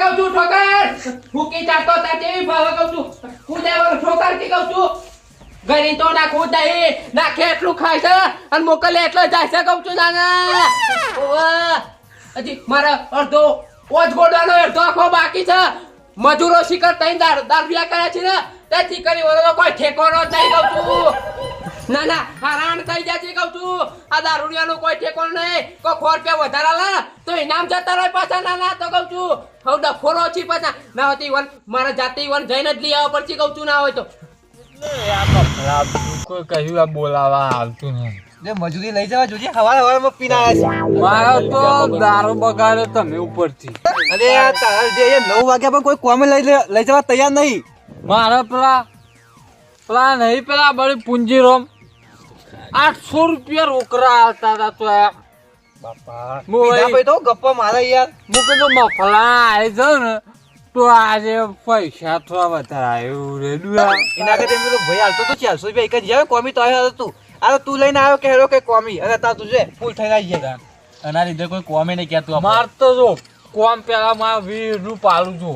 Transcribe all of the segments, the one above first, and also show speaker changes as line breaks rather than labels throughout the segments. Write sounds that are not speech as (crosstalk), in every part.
કહું છું, ઠોકર! ફૂકી ભાવે કહું છું. કૂદે વગર ઠોકર કી કહું છું. ગરી તો ના કૂદ નાખે એટલું ખાય અને મોકલે એટલે જાય છે, કહું છું ઓવા. હજી મારા અડધો ઓજ ગોડવાનો અડધો આખો બાકી છે. મજૂરો શિકર તઈ દાર બ્યા કરે છે ને, તેથી કરી વળો કોઈ ઠેકોનો નો નહીં કહું છું. ના ના, હરાણ થઈ છે કહું છું. આ દારૂડિયાનું કોઈ ઠેકો નહીં. કોઈ ખોર રૂપિયા વધારા લા, તો ઇનામ જતા રહે પાછા. ના ના, તો કહું છું. હવે ડફોરો છી પાછા. ના હોતી વન મારા જાતે વન જઈને જ લઈ આવવા પડશે કહું છું, ના હોય તો.
કોઈ કહ્યું આ બોલાવા આવતું નહીં.
મજૂરી લઈ જવા જોજે હવાર હવારમાં પીના આવ્યા
મારો તો દારૂ બગાડ્યો તમે ઉપરથી.
થી અરે આ તારા જે અહીંયા નવ વાગ્યા પણ કોઈ કોમે લઈ લઈ જવા તૈયાર નહીં.
મારા પેલા પેલા નહીં પેલા બળી પૂંજીરોમ આઠસો રૂપિયા રોકડા આવતા હતા તો આ
બાપા પીધા તો ગપ્પા મારે યાર.
હું કીધું મફલા આવી જાઉં ને તો આજે પૈસા થોડા વધારે આવ્યું. રે દુઆ
એના કરતા ભાઈ હાલતો તો ચારસો રૂપિયા એક જ જાય કોમી તો આવ્યો તું. આ તો તું લઈને આવ્યો કે હેરો કે કોમી? અને તા તું જોઈ ફૂલ થઈ આવી જાય
એના લીધે કોઈ કોમી નહીં કહેતું
માર તો જો કોમ પેલા માં વીરનું પાલું જો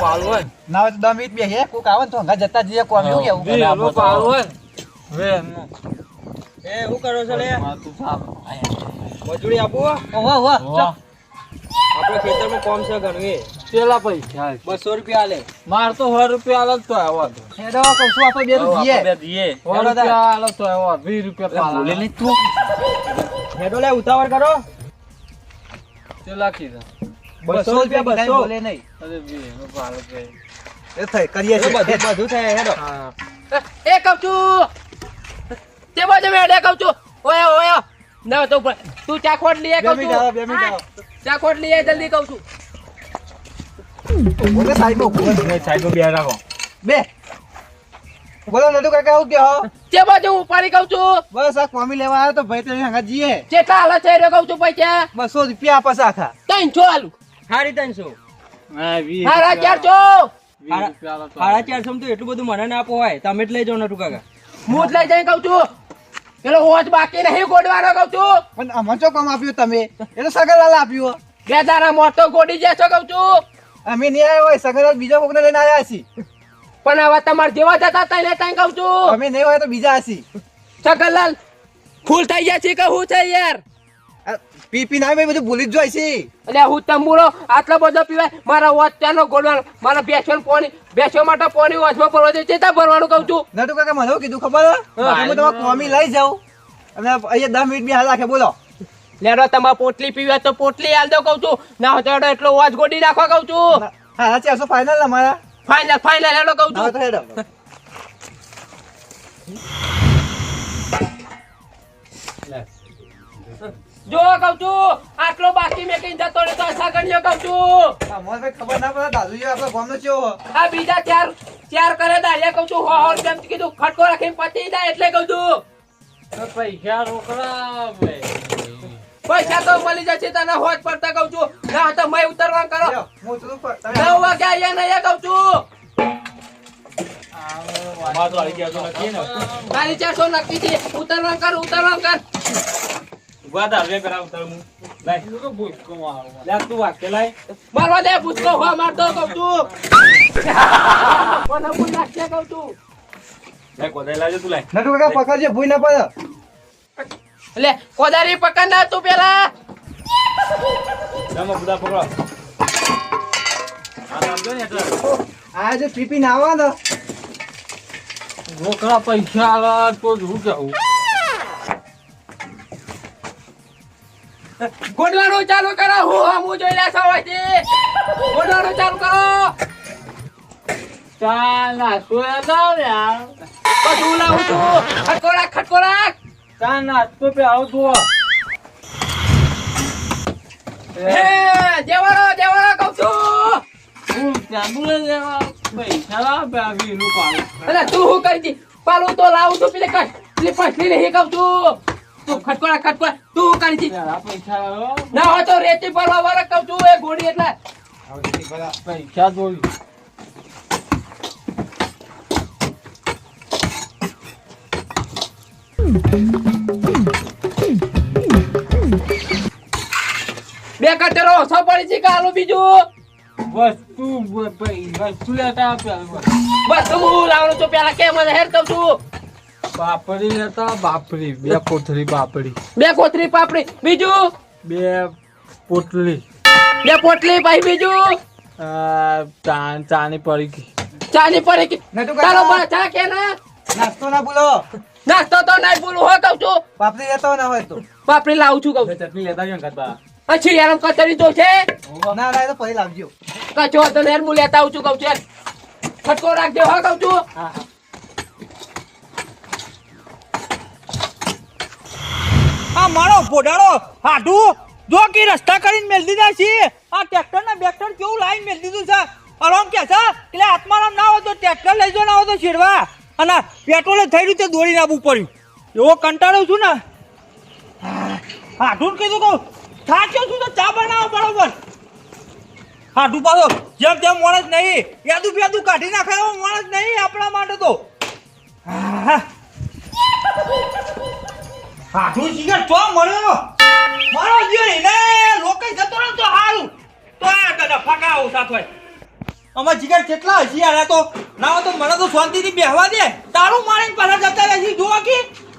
પાલું હોય ના.
હોય તો દસ બે હે? કોક આવે તો હંગા જતા જઈએ કોમી એવું કેવું
વીરનું પાલું હોય વીરનું
એ શું કરો છો લે. મજૂરી આપો ઓહો ઓહો. આપણે ખેતરમાં કોમ છે ગણવી
પેલા પૈસા
બસો રૂપિયા લે
માર તો સો રૂપિયા આલો તો આવ્યો
હેડો કહું છું આપણે બે રૂપિયા
બે દઈએ.
સો રૂપિયા આલો તો આવ્યો વીસ રૂપિયા પાલા.
બોલે નહીં તું.
હેડો લે ઉતાવળ કરો.
પેલા કીધા.
બસો રૂપિયા બસો બોલે નહીં.
અરે બે પાલું
એ થઈ કરીએ બધું બધું થાય હેડો.
એ કહું છું. તે બાજુ મેળે કહું છું. ઓય ઓય ના તો. તું આય
બે
કહું
મિનિટ આવો
છું
બે મિનિટ આવો
ચાખોટ લઈ આય જલ્દી કહું છું.
બોલે સાઈડમાં
બોલે. સાઈડમાં બે રાખો.
બે. બોલો નટુ કાકા આવું કે હો
જે બાજુ ઉપાડી કહું છું.
બસ આ કોમી લેવા આવ્યો તો ભાઈ તમે હંગા જીએ
કેટલા હાલત છે રે કહું છું પૈસા
બસો રૂપિયા આપસ આખા.
ત્રણસો આલુ.
હારી ત્રણસો.
હા વીસ
હારા
રૂપિયા.
ચારસો.
વીસ રૂપિયા આલો તો.
એટલું બધું મને ના આપો હોય. તમે જ લઈ જાઓ નટુ કાકા.
હું જ લઈ જઈ કહું છું. પેલો હોજ બાકી નહીં ગોડવાનો કહું છું.
પણ અમને ચો કામ આપ્યું તમે? એ તો સગરલાલ આપ્યું
બે દાડા મોટો ગોડી જશો કહું છું.
અમે નહીં આવ્યા હોય સગરલાલ બીજો કોકને લઈને આવ્યા છીએ.
પણ હવે તમારે જેવા જતા તઈને તઈ કહું છું.
અમે નહીં હોય તો બીજા હસી
સગરલાલ ફૂલ થઈ ગયા છે કે હું છે યાર?
પી પી ના બધું ભૂલી જ જાય છે.
એટલે હું તંબુરો આટલો બધો પીવાય મારા વચ્ચાનો ગોળવાનો મારા બેસવાનું પોણી બેસવા માટે પોણી વચમાં ભરવા દે ચેતા ભરવાનું કહું છું?
નટુ કાકા મને કીધું ખબર? હે? હું તમારે કોમી લઈ જાઉં. અને અહીંયા દસ મિનિટ બી હાલ રાખે બોલો.
લેડો તમારે પોટલી પીવા તો પોટલી હાલ દો કહું છું. ના હોય તો એટલો વોચ ગોડી નાખવા કહું છું.
હા ચારસો ફાઇનલ અમારા?
ફાઇનલ ફાઇનલ હેડો કહું છું
તો હેડો.
જો કહું છું આટલો બાકી મેં કઈ જતો રહે તો સગણીઓ કહું છું.
અમારે ખબર ના પડે દાદુજી આપણા ગામનો ચેવો
આ બીજા ચાર ચાર કરે દાડિયા કહું છું હો હો કેમ કીધું ખટકો રાખીને પતી જાય એટલે કહું છું.
પૈસા રોકડા
પૈસા તો મળી જશે તને હોજ પડતા કહું છું. ના તો મય ઉતરવા કરો.
હું
નવ વાગે અહીંયા નહીં કહું છું.
મારી ને.
ચારસો નક્કી છે. ઉતરવા કર ઉતરવા કર.
થા, હવે કરાવ તારું હું. લાય.
તો ભૂસકો મારો
લે, તું વાગે લાય.
મારવા દે પૂછતો હો મારતો (laughs) કહું છું કોને પૂછ નાખશે કહું છું
લાય, કોદાળી લાવજે તું લાય.
નટુ કાકા પકડજે ભૂઈ ના પડે
એટલે કોદારી પકડ ના તું પેલા
લે, માં પકડો. આપજો ને એટલે.
આ જે પી પી ના આવે ને
રોકડા પૈસા આલો તો શું કેવું
ગોડવાનું ચાલુ કરો હું હું જોઈ રહ્યા છો હોયથી ગોડવાનું ચાલુ કરો.
ચાલ ના એ જાવ ને
બધું લાવું છું. ખટકોરાક ખટકોરાક
ના નાસ્તો પે આવું
હે દેવાળો દેવાળો કહું છું.
હું ચાંદુલે પૈસા લાવ રૂપિયા
તું કહી દી પાલું તો લાવું છું પેલી કઈ પેલી પછલી નહીં કહું છું. તું ખટકોડા ખટકોડા તું કરી છી. ના હોય તો રેતી ભરવા વાળા કહું છું એ ગોળી એટલે.
પૈસા દોરી
બે કચરો ઓછો પડી છે કાલો બીજું?
વસ્તુ વસ્તુ લેતા
તો હું લાવવાનું છું પેલા કેમ હેર કહું છું?
બાપડી લેતા બાપડી બે કોથળી બાપડી
બે કોથરી પાપડી. બીજું?
બે પોટલી.
બે પોટલી ભાઈ બીજું?
ચાની પડી
ચાની પડી ચાલો. ચા કે ના?
નાસ્તો ના ભૂલો.
નાસ્તો તો નહીં બોલું હો કહું છું.
પાપડી લેતો ના હોય તો.
પાપડી લાવું છું કહું.
ચટણી લેતા આવ્યો ને
પછી યાર કચરી તો છે.
ના ના તો પછી લાવજો.
કચો તો યાર હું લેતા આવું છું કહું છું ફટકો રાખજો હો કહું છું.
આ મારો ફોડાળો હાડું, જો કે રસ્તા કરીને મેલ દીધા છે. આ ટ્રેક્ટર ને બેક્ટર કેવું લાઈન મેલ દીધું છે? અરોમ કે છે? એટલે આત્મારામ ના હોય તો ટ્રેક્ટર લઈ જો ના હોય તો છેડવા અને પેટ્રોલ થઈ રહ્યું તે દોડી નાખવું પડ્યું એવો કંટાળો છું ને. હાડું કીધું કહું થાક્યો છું તો ચા બનાવો બરોબર. હાડું પાછો, જેમ તેમ માણસ નહીં. યાદું ફેદું કાઢી નાખે માણસ નહીં આપણા માટે તો. હા હાથું શિખર તો મળ્યો. મારો જીવ ને લોકો જતો રહે તો હારું. તો આ દાદા ફાકા ઓછા થાય અમાર જીગર કેટલા હશે યાર તો. ના તો મને તો શાંતિથી બેહવા દે. તારું મારીને પાછા જતા રહે છે જોવા કે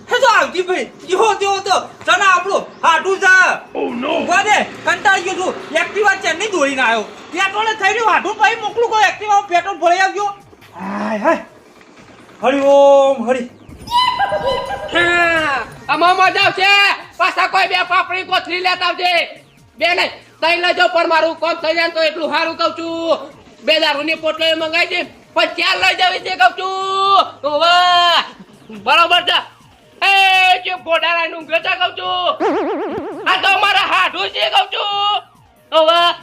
તો આવતી ભાઈ. જેવો તેવો તો. તને આપણું હાટું જા ઓ નો ઊભા દે કંટાળી ગયો છું. એક્ટિવા ચેન્નઈ દોડીને આવ્યો. પેટ્રોલ થઈ રહ્યું હાટું ભાઈ મોકલું. કોઈ એક્ટિવા પેટ્રોલ ભરાઈ આવ્યો હાય હાય. હરિ ઓમ હરિ. (laughs)
હા, આમાં મજા આવશે. પાછા કોઈ બે પાપડી કોથરી લેતા આવજે. બે નહીં તઈ લેજો પણ મારું કોમ થઈ જાય તો એટલું સારું કહું છું. બે દારૂની પોટલી મંગાવી દે પણ ચાર લઈ જવી છે કહું છું. વાહ બરોબર છે. એ જે ગોડારા નું ગટા કહું છું. આ તો મારા હાડું છે કહું છું. વાહ.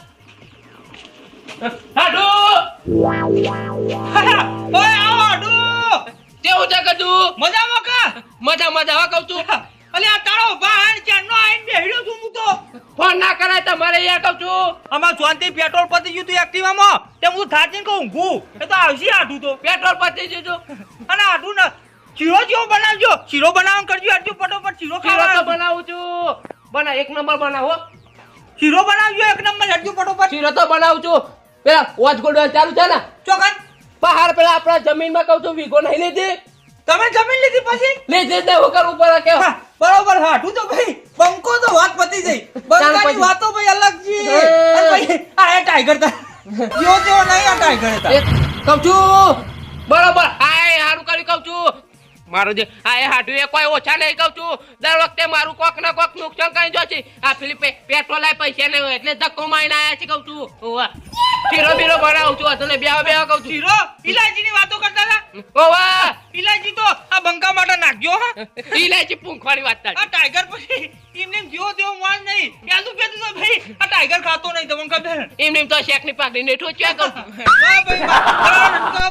હાડું. (laughs)
ઓય આવો હાડું.
કેવું છે કદું
મજામાં
મજા મજા હવે કહું છું.
અલે આ તારો ભાઈ નો આઈને બેહડ્યો છું હું તો.
ફોન ના કરાય તમારે યાર કહું છું.
અમાર શાંતિ પેટ્રોલ પતી ગયું તું એક્ટિવામાં? તે હું થાચીને કહું ઊંઘું એ તો આવશે આઢું તો.
પેટ્રોલ પતી જજો
અને આઢું ના શીરો જેવો બનાવજો. ચીરો બનાવવાનું કરજો આટલું ફટોફટ
ચીરો
ખાવા
બનાવું છું. બના એક નંબર બનાવો.
શીરો બનાવજો એક નંબર આટલું ફટોફટ.
શીરો તો બનાવું છું. પેલા વોચ ગોડવા ચાલુ છે ને?
ચોકન.
પહાડ પેલા આપણા જમીનમાં કહું છું વીગો નહીં લીધી.
તમે જમીન લીધી પછી?
લીધી હું કરવું પડે કે
હા, બરોબર હાઠું તો ભાઈ. બંકો તો વાત પતી જઈ બંકાની વાતો ભાઈ અલગ છે.
હે.
અને ભાઈ આ ટાઈગર તા. જો તેવો નહીં આ ટાઈગર હતા
કમ છું. બરોબર. આ હારું કરી કહું છું. મારું જે આ એ હાડું એ કોઈ ઓછા નહીં કહું છું. દર વખતે મારું કોક ના કોક નુકસાન કરી દો છે. આ પેલી પેટ્રોલ પૈસા નહીં હોય એટલે ધક્કો મારીને આયા છે કહું છું. શીરો બીરો ભરાવું છું. તને બેહવા બેહવા કહું છું.
શીરો ઇલાયચીની વાતો કરતા હતા?
ઓવા.
ઇલાયચી તો આ બંકા માટે નાખ્યો હા?
ઇલાયચી પૂંખવાળી વાત
આ ટાઈગર પછી એમને એમ જેવો તેવો માણ નહીં. યાદું પેતું તો ભાઈ આ ટાઈગર ખાતો નહીં તમને ખબર
એમને એમ તો શેખની પાકડી ને ઠોચ્યા
વાહ.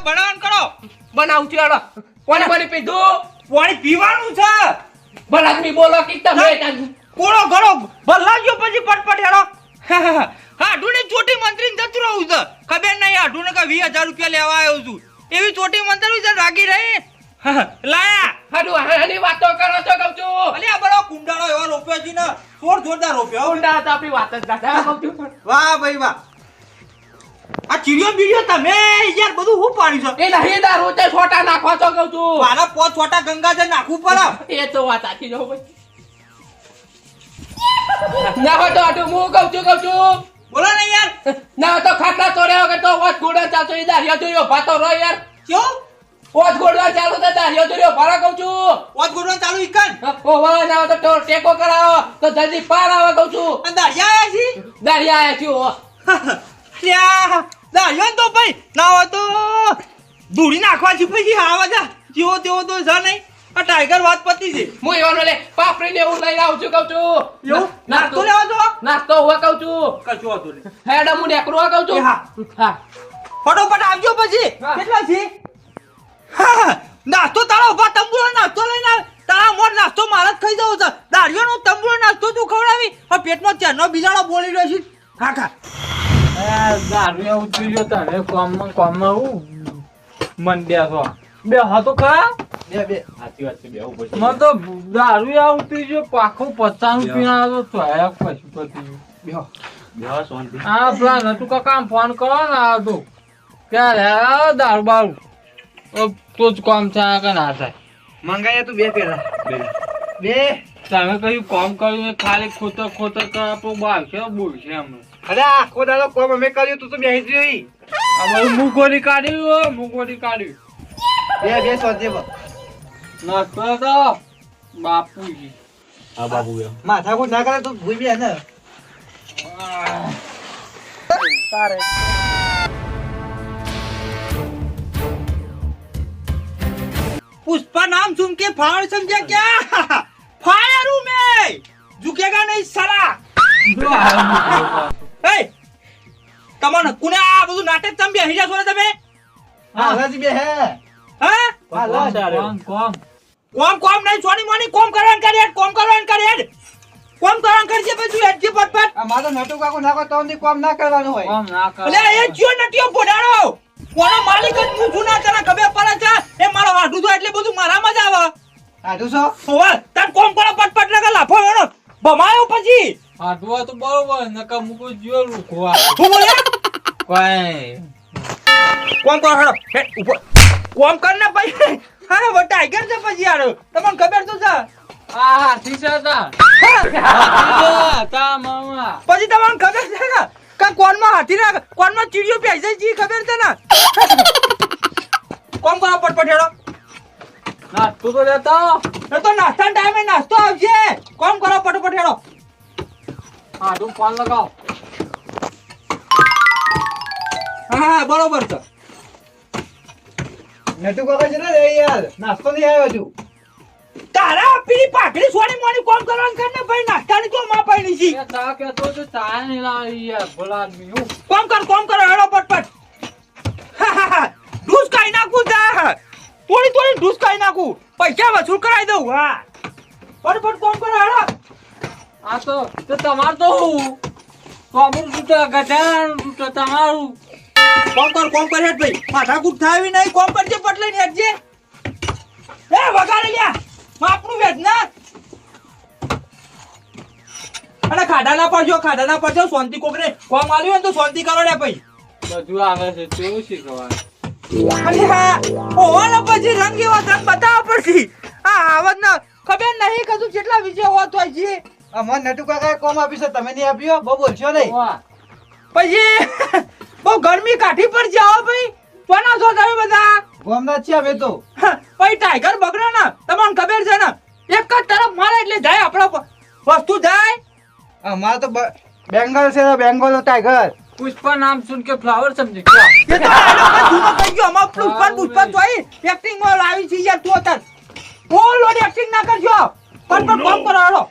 બનાવવાનું કરો,
બનાવું છું પાણી પાણી પીધું?
પાણી પીવાનું છે.
ભલાદમી બોલો કે તમે
કોળો ઘરો ભલાગ્યો પછી પટપટ હેડો. (laughs) હાડુને ચોટી મંત્રી જતું રહું છે. ખબર નહીં હાડુને કે વીસ હજાર રૂપિયા લેવા આવ્યો છું. એવી ચોટી મંત્રી છે રાગી રહી. (laughs) લાયા.
હાડું હાની વાતો કરો છો કહું છું.
અલે આ બડો કુંડાળો એવો રોપ્યો છે ને. જોર જોરદાર રોપ્યો
કુંડા તો આપણી વાત જ દાદા
વાહ ભાઈ વાહ. આ ચીડિયો બીડિયો તમે યાર બધું હું પાડ્યું છે?
એ નહીં દા રોતે છોટા નાખો છો કહું છું.
મારા પો છોટા ગંગા છે નાખવું પડે.
એ તો વાત સાચી જો ભાઈ ના હોય તો આટલું હું કહું છું કહું છું.
બોલો ને યાર.
ના તો ખાટલા ચોર્યા વગર તો વોચ ગોડા ચાલતો એ દારિયો જોયો ભાતો રો યાર.
ક્યો
વોચ ગોડવા ચાલુ તો દારિયો જોયો ભાડા કહું છું.
પોત ગોડવાનું ચાલુ ઈકન
ઓ વાહ ના તો ટેકો કરાવો તો જલ્દી પાર આવે કહું છું.
અંદર આયા છી?
દારિયા આયા છું (laughs) હો.
દાયો તો ભાઈ. ના હોય તો ધૂળી નાખવા છે પછી આવા જા જેવો તેવો તો છે નહીં. આ ટાઈગર વાત પતી છે.
હું એવાનો લે પાપડી ને એવું લઈને આવું કહું છું.
એવું? નાસ્તો લેવા દો
નાસ્તો હોવા કહું છું.
કશું વાંધો નહીં.
હેડા હું નેકરું હોવા કહું છું?
હા.
હા.
ફટોફટ આવજો પછી. કેટલા છે? હા, નાસ્તો તારો ઊભા તંબુરો નાસ્તો લઈને આવે. તારા મોર નાસ્તો મારે જ ખાઈ જવો છે. દાળિયાનો તંબુરો નાસ્તો તું ખવડાવી. હવે પેટમાં ચારનો બિજાણો બોલી રહ્યો છે. હા ખા.
દારૂ ઉતરી ગયો તને કોમમાં કોમમાં હું છો બે હતો
છે
મને તો દારૂ ઉતરી ગયો પાખો પચાસ પીણા તો ચોયા પશુપતિ
બેહો
બેહો શાંતિ
પેલા નતું કાકા ફોન કરો ને આ તું ક્યારે દારૂ બારૂ તો જ કામ થાય કે? ના થાય
મંગાયા તું બે. પેલા બે
તમે કયું કામ કર્યું ખાલી ખોતર ખોતર કર આપણું બાર છે બોલશે હમણાં
અરે આખો દાડો કોમ અમે કર્યું તું તો બેસી જ રહી
આ બધું મુગોરી કાઢ્યું મુગોરી કાઢ્યું
બે બે સોજે
નાસ્તો તો બાપુજી
હા બાબુ બેહો
માથા કુટ ના કરે તું ભૂઈ બે ને
पुष्पा नाम सुन के फाड़ समझा क्या फायर हूं मैं झुकेगा नहीं साला ए તમને કુને આ બધું નાટક તમે બેહી જાશો ને તમે?
હાલાજી બે હે.
હા?
કોમ કોમ
કોમ કોમ નહીં સોની મોની કોમ કરવાનું કરે હેડ, કોમ કરવાનું કરે હેડ. કોમ કરવાનું કરજે પછી હેડ જે પટપટ
આ મારો નટુ કાકો નાકો તો કોમ ના કરવાનું હોય.
કોમ ના કર
એટલે એ ચિયો નટિયો બોડાડો કોનો માલિક જ પૂછું ના તને ખબર પડે છે? એ મારો હાડું તો એટલે બધું મારામાં જ આવે.
આધું છો?
હોવા તાર કોમ કરો પટપટ લગા લાફો વણો. ભમાયો પછી.
આટવા તો બરોબર નકા મુકો જો રૂખવા
હું
કોઈ.
કોમ કરો હેડો હે ઉપર. કોમ કર ને પછી. હારે વો ટાઈગર છે પછી યાર. તમને ખબર તો છે?
આ હાથી છે તા તા મામા.
પછી તમને ખબર છે ને? કે કોનમાં હાથી ના કોનમાં ચીડિયો પહેરી જાય છે ખબર છે ને? કોમ કરો પટપટ હેડો.
તું તો લેતા
એ તો નાસ્તા ટાઈમે નાસ્તો આવશે. કોમ કરો પટપટ હેડો.
આડું ફોન લગાવ.
હા હા બરોબર છે.
નટુ કાકો છે ને યાર નાસ્તો નહીં આવ્યો હજુ
તારા પેલી પાઘડી સોની મોની કોમ કરવાનું કર ને ભાઈ નાસ્તાની તો માં પાડી છી.
એ તા કે તો તો નહીં લાવી યાર ભલા આદમી હું.
કોમ કર કોમ કર હેડો પટપટ. હા, હા, હા. ડૂસ ખાઈ નાખું જા થોડી થોડી ડૂસ ખાઈ નાખું. પૈસા વસૂલ કરાવી દઉં હા. ફટફટ કોમ કરો હેડો.
આ તો તો તમાર તો હું.
કોમ કર કોમ કર હેડ ભાઈ. માથાકૂટ થાય એવી નહીં કોમ કરજે પટલે ને હેડજે. એ વગાડે લ્યા. માપનું વેચ ના અરે ખાડા ના પડજો ખાડા ના પડજો. શાંતિ કોકરે કોમ આલ્યું તો શાંતિ કરો ભાઈ.
બધું આવે છે કેવું શીખવાનું
અરે હા ઓવાનો પછી રંગ એવો રંગ બતાવવા પડશે આ આવત ના ખબર નહીં કશું કેટલા વિજય હોત હોય છે
આ મન નટુ કાકાએ કોમ આપી છે તમે નહીં આપ્યો? બહુ બોલશો નહીં.
પછી બહુ ગરમી કાઠી પર જાઓ ભાઈ. છો તમે બધા?
ગોમના જ છે તો.
ભાઈ ટાઈગર બગડો ને તમને ખબર છે ને એક જ તરફ મારે એટલે જાય આપણો વસ્તુ જાય.
અમારે તો બેંગલ છે તો બેંગોલ ટાઈગર
પુષ્પા નામ સુન કે ફ્લાવર સમજી. ગયા
એ તો ગયો અમાર પુષ્પા ને પુષ્પા તો એક્ટિંગમાં લાવી છે યાર તું અત્યારે. બોલ એક્ટિંગ ના કરજો. પણ પણ કોમ કરો હાલો.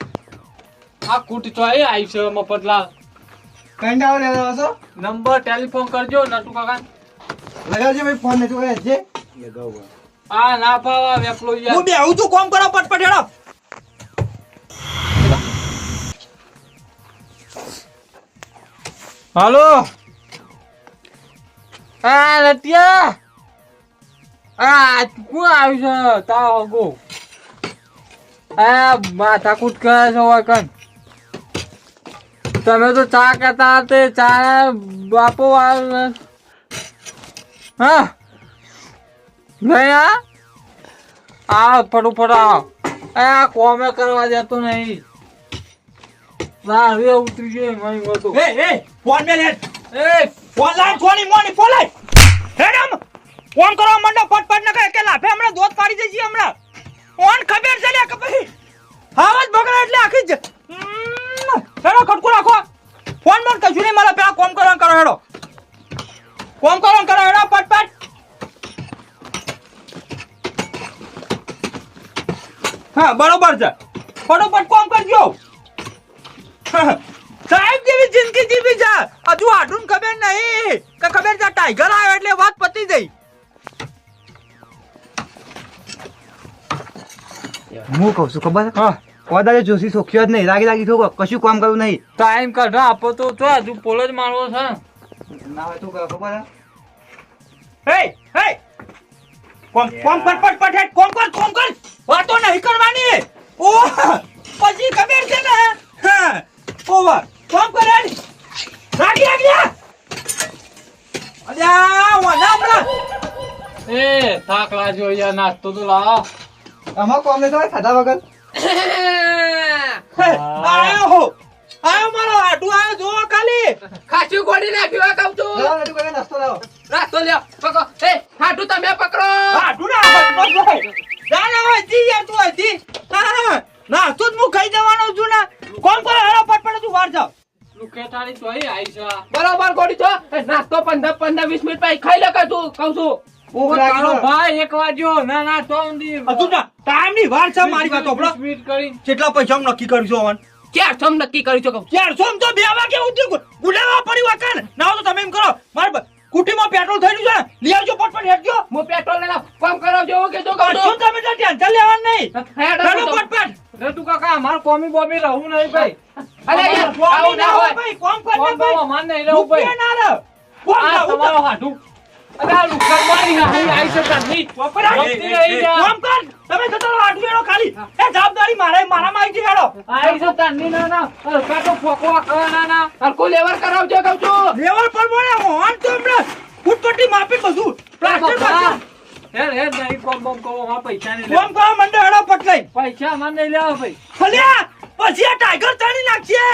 આ કૂટ ચોય આવી છે મફતલાલ
કંડાઓ લેવા છો?
નંબર ટેલિફોન કરજો નટુ કાકા.
લગાવજો ભાઈ ફોન નટુ કાકા જે
આ ના પાવા વેપલો યાર.
હું બેહું છું કોમ કરો પટપટ હેડો.
હાલો. આ લટિયા. આ કોણ આવ્યું છે? તાવ હગો આ માથા કૂટ કરે છે વકન તમે તો ચા કહેતા તે ચા બાપો હા. નહીં આ? આ ફટોફટ આવો. આ કોમે કરવા જતો નહીં. ના હવે ઉતરી ગયો મારી હતો
એ એ ફોન મે હેડ
એ.
ફોન લાઈન સોની મોની ફોન લાઈન. હેડ આમ. ફોન કરો મંડો પટપટ ન કહે કે લાફે હમણાં દોત પાડી દેજી હમણાં. ફોન ખબર છે લે કે પછી. હાવજ બગડે એટલે આખી હેડો ખટકો રાખો. ફોન બોન કશું નહીં મારે પેલા કોમ કરવાનું કરો હેડો. કોમ કરવાનું કરો હેડો પટપટ હા બરોબર છે. ફટોફટ કોમ કરજો. સાહેબ જેવી જિંદગી જીવી છે? હજુ આટલું ખબર નહીં કે ખબર છે ટાઈગર આવ્યો એટલે વાત પતી ગઈ.
હું કહું છું ખબર
હા.
કોદાળે જોશી સોખ્યો જ નહીં લાગી લાગી થોડું કશું કામ કરવું નહીં.
ટાઈમ કાઢો આપો તો તો હજુ પોલો જ મારવો છે.
ના હોય તો ખબર હે?
હે હે કોમ કોમ કર પટ પટ હેડ કોમ કર કોમ કર! વાતો નહીં કરવાની! ઓ પછી ખબર છે ને? હા ઓવર કોમ કર હેડ. રાગી રાગી અલ્યા વના હમણાં
એ થાક લાગ્યો યાર નાસ્તો તો લાવો.
આમાં કોમ નહીં તો ખાધા વગર? (laughs)
આયો હો. આયો મારો આટુ આયો જો ખાલી.
ખાસી ગોળી નાખ્યો આ કહું છું.
લાવ નટુ કાકા નાસ્તો લાવો.
નાસ્તો લ્યો. પકડો. એ હાટુ તમે પકડો.
આટુ ના ભાઈ ના ના. હોય જી યાર તું હજી ના તું જ હું ખાઈ જવાનો છું ના. કોમ કરો હેરો પટપટ તું વાર જાવ
બરાબર આવી છે
બરોબર ગોળી છો નાસ્તો પંદર પંદર વીસ મિનિટ પછી ખાઈ લે કે તું? કઉ છે.
ભાઈ એક વાગ્યો ના ના તો
ના ટાઈમની વાર છે મારી વાત
કરી.
કેટલા પૈસા નક્કી કરીશું અવન
ક્યાં નક્કી કર્યું છે
ચારસો તો બે વાગે ઉઠી ગુડાવા પડી વાકન ના તો તમે એમ કરો મારે કુટીમાં પેટ્રોલ થઈ ગયું છે લઈ આવજો પટપટ હેડજો
હું પેટ્રોલ લેલા કામ કરાવજો કીધું કહું
કશું
છું
તમે ટેન્શન લેવાનું નહીં.
હેડો
પટપટ
રતુ કાકા માર કોમી બોમી રહું નહીં ભાઈ.
અરે યાર
કોમ
આવું ના હોય.
ભાઈ. કોમ કર
કોમ
ને
તો
ભાઈ.
અમાર નહીં રહું ભાઈ.
ના લે કોમ
તમારો હાડું
જવાબદારી મારે મારા માં આવી હેડો
આવી છે તારની ના ના. હલકા તો ફોકવા ના ના.
હરખું લેવર કરાવજો કહું છું.
લેવલ પર બોલે હોન તો હમણાં ફૂટપટ્ટી માપી બધું. પ્લાસ્ટર
બાપા.
બાસ્ટર.
હેડ હેડ નહીં કોમ બોમ કરો અમાર પૈસા નહીં
કોમ
લેવા.
કરવા મંડે હેડો પટલાઈ.
પૈસા અમાર નહીં લેવા ભાઈ.
ખલ્યા! પછી આ ટાઈગર ચડી નાખશે.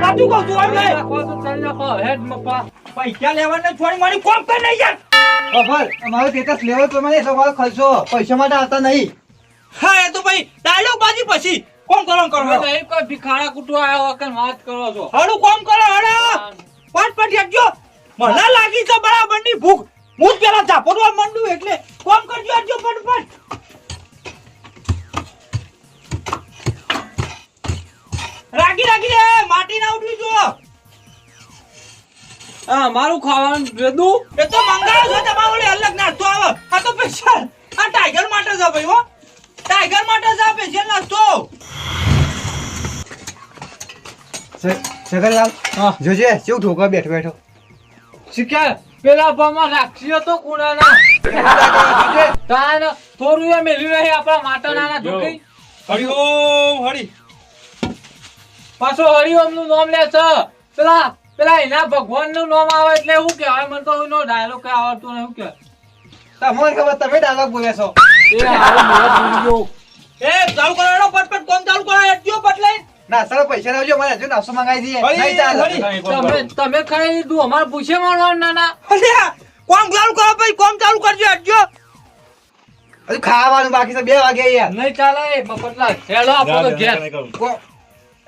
સાચું કહું છું એમ નહીં.
નાખો તો ચાલી નાખો હેડ મપ્પા
પૈસા લેવાને છોડી મારી કોમ કર નહીં યાર.
ખબર અમારો સ્ટેટસ લેવલ પ્રમાણે એટલો ખર્ચો પૈસા માટે આવતા નહીં.
હા એ તો ભાઈ ડાયલોગ બાજી પછી. કોમ કરો કરો
એ કોઈ ભિખારા કૂટવા આવ્યા વગર વાત કરો છો?
હડું કોમ કરો હડો. પાટ પાટ જજો મને લાગી છે બરાબરની ભૂખ. હું પેલા ઝાપડવા માંડું એટલે કોમ કરજો આજો પટ પટ રાગી રાખી રે માટી ના ઉઠવી જો
હા મારું ખાવાનું રેદું
એ તો મંગાવો છો તમારો ઓલે અલગ નાસ્તો આવે. આ તો સ્પેશિયલ આ ટાઈગર માટે છે ભાઈ હો. ટાઈગર માટે છે સ્પેશિયલ નાસ્તો
સગરલાલ
હા.
જોજે કેવું ઠોકા બેઠો બેઠો?
શીખ્યા પેલા ભામાં રાખશીઓ તો કુણાના. તાન થોડું એ મેલ્યું નહીં આપણા માટાના છોકરી
હરી ઓમ હરી
પાછો હરિઓમનું નામ લે છે. પેલા પેલા એના ભગવાનનું નામ આવે એટલે એવું કહેવાય મને તો એનો ડાયલોગ કઈ આવડતો નહીં કે
તમને ખબર તમે ડાયલોગ બોલે છો
એ હારો મેળ ભૂલી ગયો
એ ચાલુ કરો એનો પટપટ કોમ ચાલુ કરો હેડજો બદલાઈ
નાસ્તા પૈસા લાવજો મારે હજુ નાસ્તો મંગાવી દઈએ નહીં ચાલે.
તમે તમે ખાઈ લીધું અમારે પૂછે મારવાનું નાના
અલ્યા કોમ ચાલુ કરો ભાઈ કોમ ચાલુ કરજો
હજુ ખાવાનું બાકી છે બે વાગે યાર
નહીં ચાલે એ હેલો આપો તો ઘેર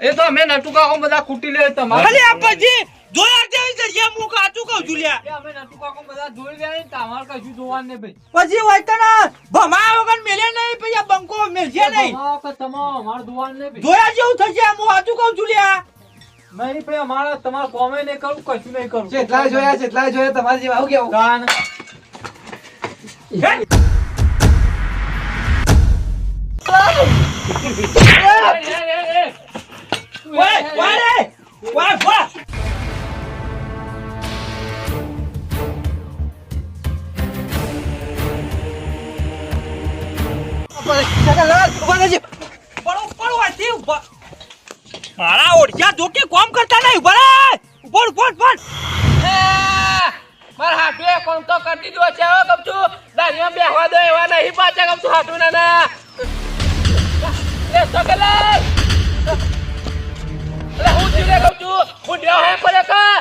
એ તો અમે નટુકા બધા ખૂટી લે તમારે
અલ્યા પછી જોયા જેવી છે જે હું કાચું કહું છું લ્યા.
અમે નટુકા બધા જોઈ ગયા ને તમારે કશું જોવાનું નહીં ભાઈ.
પછી હોય તો ના ભમા વગર મેલે નહીં પછી આ બંકો મેલશે નહીં.
અમારે જોવાનું ભાઈ.
જોયા જેવું થશે હું સાચું કહું છું લ્યા.
નહીં ભાઈ અમારે તમારે કોમે નહીં કરું કશું નહીં કરું
જેટલા જોયા જેટલા જોયા તમારે જેવા. આવું કેવું?
કાન
મારા ઓઢિયા જોકે કોમ કરતા નહીં. ઊભા રે. ઉપર ઉપર ઉપર
મારા એ કોમ તો કરી દીધું છે હવે છું દાઢીમાં બેહવા દો એવા નહીં પાછા કહું છું ના નાના લે સગલાલ અરે હું જીવે કહું છું ડ્યો હે પડે કા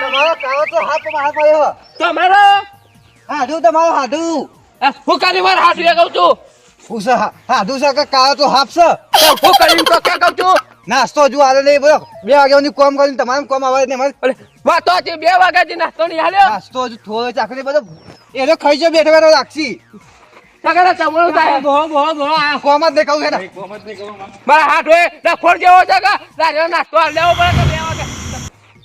તમારો કાવો તો હાથમાં હાથ આવ્યો.
તમારો?
હાડું તમારો હાડું.
હું કરી વાર હાટુએ કહું છું
હું હા- હાડું છે કે કાળો તો હાફ છે?
હું કરી તો કે છું
નાસ્તો હજુ આલે નહીં બોલો. બે વાગ્યાની કોમ કરીને તમારે કોમ આવે ને મારે
અરે વાતો છે બે વાગ્યાથી નાસ્તો નહીં હાલ્યો?
નાસ્તો હજુ થોડો ચાકરી બધો એનો ખાઈ જો બેઠો બેઠો રાખશી.
સગલા તમારું થાય.
બોલો બોલો બોલો આ
કોમ જ નહીં કોમ જ દેખાવ
મારા હાથ હોય ડખોર જેવો છે કે? નાસ્તો હાલ લેવો પડે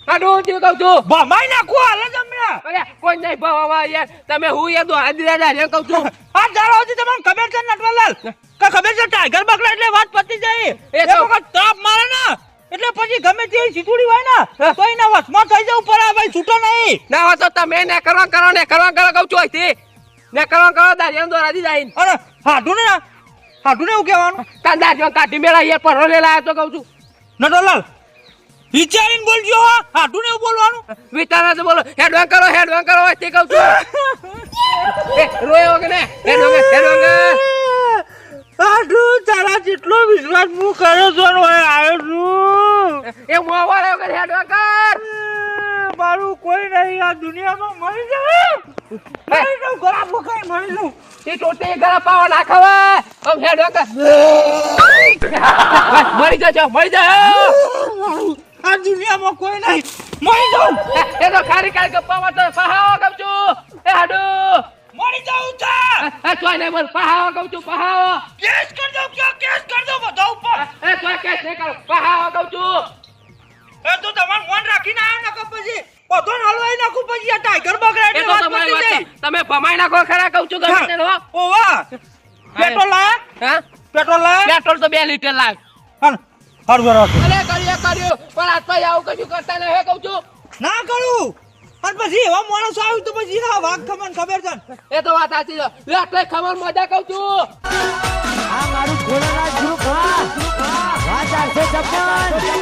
કે બે તે કહું છું?
ભમાઈ ના હાલ જ હમણાં
અરે કોઈ નહીં ભાવ યાર તમે હું યાર દોડા દાદા ને કહું છું.
આ દાડો સુધી તમને ખબર છે નટવરલાલ કે ખબર છે ટાઈગર બકરા એટલે વાત પતી જાય.
એ
એ
તો-
વખત તાપ મારે ને એટલે પછી ગમે તે સીધુડી હોય ને તો એના વસમાં થઈ જવું પડે ભાઈ છૂટો નહીં.
ના હોય તો તમે ને કરવા કરો ને કરવા કરો કહું છું અહીંથી. ને કરવા કરો દારિયા દોડા દીધા અહીં
અને હાડું ને હાડું ને એવું કહેવાનું?
તાન દારિયા કાઢી મેળા યાર પરો લેલા તો કહું છું.
નટવરલાલ વિચારીને બોલજો હો. હાડું ને બોલવાનું.
વિચારા તો બોલો. હેડવાન કરો હેડવાન કરો તે કહું છું. એ રોયો કે ને. હેડવાન હેડવાન
આટલું તારા જેટલો વિશ્વાસ હું કર્યો છો ને ઓય આવ્યો છું.
એ મોવાળો કે હેડવાન કર.
મારું કોઈ નહીં આ દુનિયામાં મરી જાઉં. મરી જાઉં ગળા ફૂંકાઈ મરી જાઉં.
તે ટોટી ગળા પાવા નાખવા આમ હેડવાન કર. (laughs) મરી જજો મરી જાઓ. (laughs)
આ દુનિયામાં કોઈ નહીં. મરી જાઉં.
એ તો ખારી ખારી ગપ્પા મારતો પહાવો કહું છું. એ હાડુ.
મરી જાઉં છે.
એ તો નહીં બોલ પહાવો કહું છું પહાવો
કેસ કર દો કે કેસ કર દો બધા ઉપર.
એ તો કેસ નહીં કરો પહાવો કહું છું.
એ તો તમારે મન રાખીને આવ્યો નાખો પછી. બધો હલવાઈ નાખું પછી. આ ટાઈગર બગડે
એ
એટલે વાત પતી જાય.
તમે ભમાઈ નાખો ખરા કહું છું ગમે તેનો.
ઓવા. પેટ્રોલ લાય.
હા?
પેટ્રોલ લાય.
પેટ્રોલ તો બે લીટર લાય.
હર હર બરો
કર્યું પણ આત્મા આવું કશું કરતા નહીં કહું છું.
ના કરું. અને પછી એવા માણસ આવ્યું તો પછી હા વાઘ તમને ખબર છે ને.
એ તો વાત સાચી છે. લે એટલે ખબર મજા કહું છું.
આ મારું ભોળાનાથ ગ્રુપ હા. વાત છપ્પન